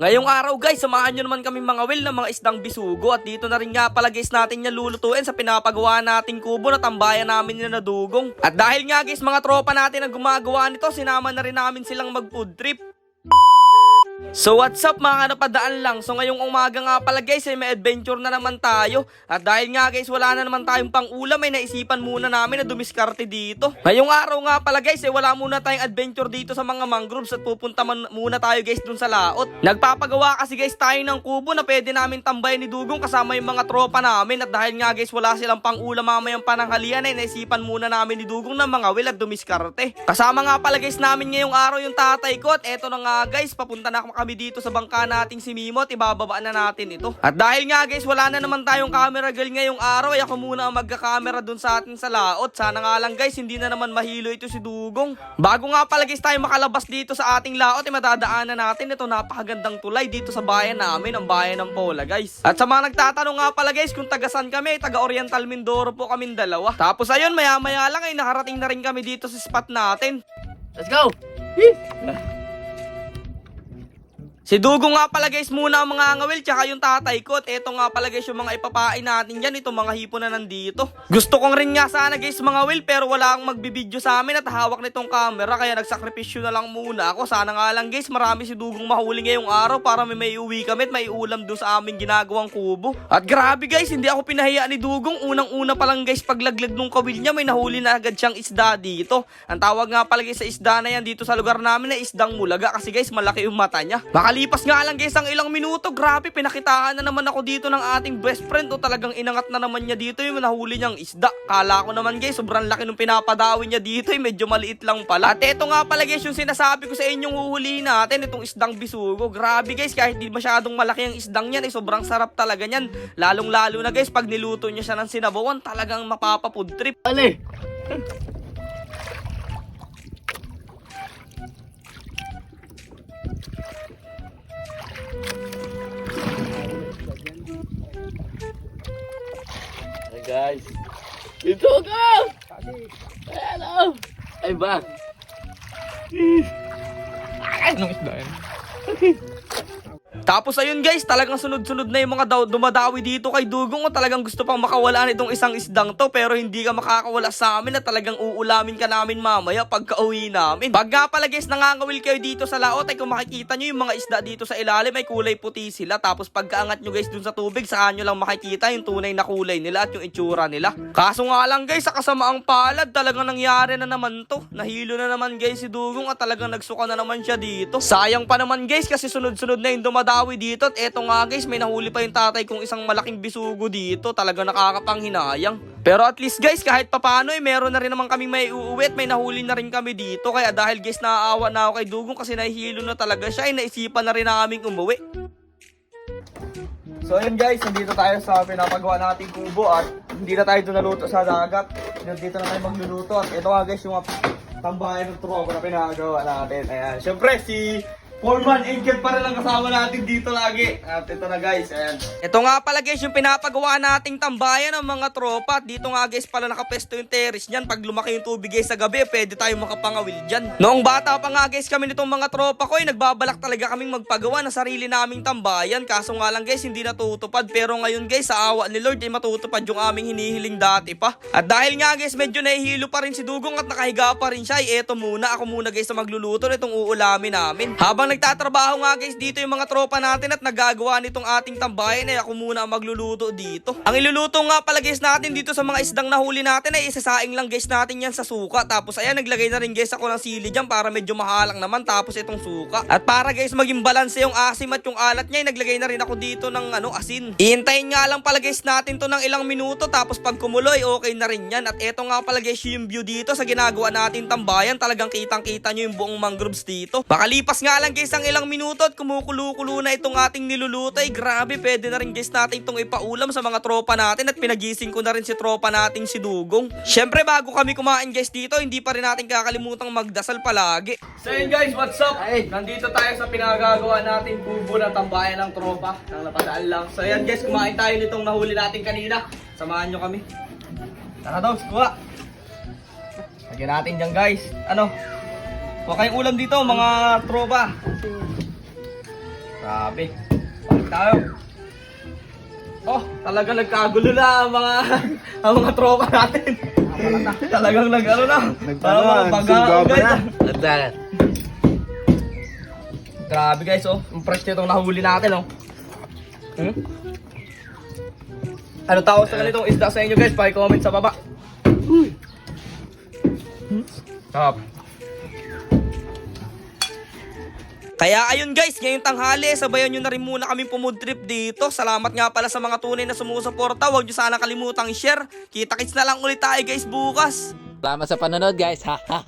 Ngayong araw guys, samahan nyo naman kami mga will ng mga isdang bisugo at dito na rin nga pala guys natin yan lulutuin sa pinapagawa nating kubo na tambayan namin na nadugong. At dahil nga guys mga tropa natin ang gumagawa nito, sinama na rin namin silang mag food trip. So what's up mga napadaan lang? So ngayong umaga nga pala guys ay may adventure na naman tayo. At dahil nga guys wala na naman tayong pang ulam ay naisipan muna namin na dumiskarte dito. Ngayong araw nga pala guys ay wala muna tayong adventure dito sa mga mangroves At pupunta man muna tayo guys dun sa laot. Nagpapagawa kasi guys tayo ng kubo na pwede namin tambayan ni Dugong kasama yung mga tropa namin. At dahil nga guys wala silang pang ulam mamayang pananghalian ay naisipan muna namin ni Dugong ng mga will at dumiskarte. Kasama nga pala guys namin ngayong araw yung tatay ko. At eto na nga guys papunta na kami dito sa bangka nating si Mimo at ibababa na natin ito. At dahil nga guys, wala na naman tayong camera girl ngayong araw, ay ako muna ang magka-camera dun sa atin sa laot. Sana nga lang guys, hindi na naman mahilo ito si Dugong. Bago nga pala guys tayo makalabas dito sa ating laot, ay madadaanan natin ito napakagandang tulay dito sa bayan namin, ang bayan ng Pola guys. At sa mga nagtatanong nga pala guys kung tagasan kami, taga Oriental Mindoro po kaming dalawa. Tapos ayun, maya maya lang ay nakarating na rin kami dito sa spot natin. Let's go! Si Dugo nga pala guys muna ang mga angawil tsaka yung tatay ko at eto nga pala guys yung mga ipapain natin dyan itong mga hipo na nandito. Gusto kong rin nga sana guys mga will pero wala akong magbibideo sa amin at hawak nitong camera kaya nagsakripisyo na lang muna ako. Sana nga lang guys marami si Dugong mahuli ngayong araw para may may uwi kami at may ulam doon sa aming ginagawang kubo. At grabe guys hindi ako pinahiya ni Dugong unang una pa lang guys paglaglag nung kawil niya may nahuli na agad siyang isda dito. Ang tawag nga pala guys sa isda na yan dito sa lugar namin na isdang mulaga kasi guys malaki yung mata niya. Makalipas nga lang guys ang ilang minuto, grabe pinakitaan na naman ako dito ng ating best friend o talagang inangat na naman niya dito yung nahuli niyang isda. Kala ko naman guys sobrang laki nung pinapadawi niya dito eh, medyo maliit lang pala. At eto nga pala guys yung sinasabi ko sa inyong huhulihin natin itong isdang bisugo. Grabe guys kahit di masyadong malaki ang isdang yan eh sobrang sarap talaga niyan. Lalong lalo na guys pag niluto niya siya ng sinabawan talagang mapapafood trip. Ali! Guys! Dito ka! Hello! Ay ba? Ay, anong isda yan? Tapos ayun guys, talagang sunod-sunod na yung mga daw dumadawi dito kay Dugong o talagang gusto pang makawala nitong isang isdang to pero hindi ka makakawala sa amin at talagang uulamin ka namin mamaya pagka uwi namin. Pag nga pala guys, nangangawil kayo dito sa laot ay kung makikita nyo yung mga isda dito sa ilalim ay kulay puti sila tapos pagkaangat nyo guys dun sa tubig saan nyo lang makikita yung tunay na kulay nila at yung itsura nila. Kaso nga lang guys, sa kasamaang palad talagang nangyari na naman to. Nahilo na naman guys si Dugong at talagang nagsuka na naman siya dito. Sayang pa naman guys kasi sunod-sunod na yung dumadawi dito. At eto nga guys may nahuli pa yung tatay kong isang malaking bisugo dito. Talaga nakakapanghinayang. Pero at least guys kahit papano eh meron na rin naman kami may uuwi at may nahuli na rin kami dito. Kaya dahil guys naaawa na ako kay Dugong kasi nahihilo na talaga siya ay naisipan na rin naming umuwi. So ayun guys, nandito tayo sa pinapagawa nating kubo at hindi na tayo naluto sa dagat. Dito na tayo magluluto. At ito nga guys yung mga tambahan ng tropa na pinagawa natin. Ayan, syempre si Foreman Angel pa rin ang kasama natin dito lagi. At ito na guys, ayan. Ito nga pala guys yung pinapagawa nating tambayan ng mga tropa. Dito nga guys pala nakapesto yung terrace niyan. Pag lumaki yung tubig guys sa gabi, pwede tayo makapangawil dyan. Noong bata pa nga guys kami nitong mga tropa ko, eh, nagbabalak talaga kaming magpagawa ng sarili naming tambayan. Kaso nga lang guys, hindi natutupad. Pero ngayon guys, sa awa ni Lord, ay matutupad yung aming hinihiling dati pa. At dahil nga guys, medyo nahihilo pa rin si Dugong at nakahiga pa rin siya. Ay eto muna, ako muna guys na magluluto nitong uulamin namin. Habang nagtatrabaho nga guys dito yung mga tropa natin at nagagawa nitong ating tambayan ay ako muna ang magluluto dito. Ang iluluto nga pala guys natin dito sa mga isdang nahuli natin ay isasaing lang guys natin yan sa suka. Tapos ayan naglagay na rin guys ako ng sili dyan para medyo mahalang naman tapos itong suka. At para guys maging balanse yung asim at yung alat niya ay naglagay na rin ako dito ng ano asin. Iintayin nga lang pala guys natin to ng ilang minuto tapos pag kumuloy okay na rin yan. At eto nga pala guys yung view dito sa ginagawa natin tambayan talagang kitang kita nyo yung buong mangroves dito. Makalipas nga lang guys ang ilang minuto at kumukulo-kulo na itong ating niluluto ay grabe pwede na rin guys natin itong ipaulam sa mga tropa natin at pinagising ko na rin si tropa nating si Dugong. Syempre bago kami kumain guys dito hindi pa rin natin kakalimutang magdasal palagi. So yun guys, what's up? Ay. Nandito tayo sa pinagagawa natin kubo na tambayan ng tropa ng napadaan lang. So yan guys, kumain tayo nitong nahuli natin kanina. Samahan nyo kami. Tara daw, kuha. Lagyan natin dyan guys. Ano? Huwag kayong ulam dito mga tropa. Grabe. Balik tayo. Oh, talaga nagkagulo na ang mga ang mga tropa natin. Talagang nag ano na. Parang mga baga guys. Andan. Grabe guys, oh. Ang fresh nitong nahuli natin, oh. Hmm? Ano tawag sa ganitong isda sa inyo guys? Paki-comment sa baba. Hmm? Sarap. Kaya ayun guys, ngayong tanghali, sabayan nyo na rin muna kaming pumod trip dito. Salamat nga pala sa mga tunay na sumusuporta. Huwag nyo sana kalimutang share. Kita-kits na lang ulit tayo guys bukas. Salamat sa panonood guys. Ha.